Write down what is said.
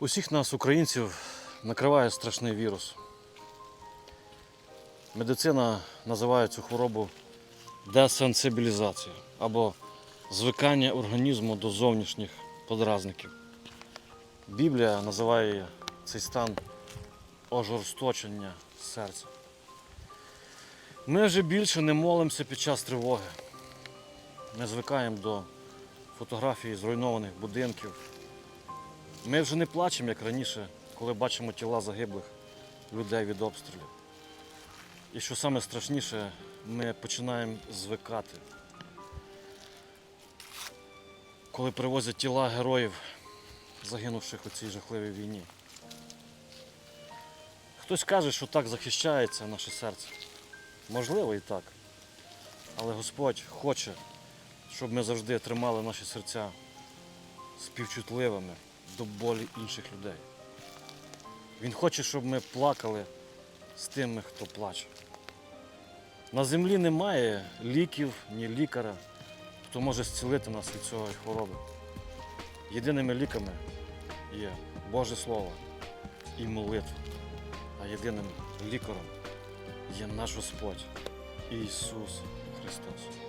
Усіх нас, українців, накриває страшний вірус. Медицина називає цю хворобу десенсибілізація або звикання організму до зовнішніх подразників. Біблія називає цей стан ожорсточення серця. Ми вже більше не молимося під час тривоги. Ми звикаємо до фотографій зруйнованих будинків. Ми вже не плачемо, як раніше, коли бачимо тіла загиблих людей від обстрілів. І що саме страшніше, ми починаємо звикати. Коли привозять тіла героїв, загинувших у цій жахливій війні. Хтось каже, що так захищається наше серце. Можливо і так. Але Господь хоче, щоб ми завжди тримали наші серця співчутливими до болі інших людей. Він хоче, щоб ми плакали з тими, хто плаче. На землі немає ліків, ні лікаря, хто може зцілити нас від цієї хвороби. Єдиними ліками є Боже Слово і молитва. А єдиним лікарем є наш Господь Ісус Христос.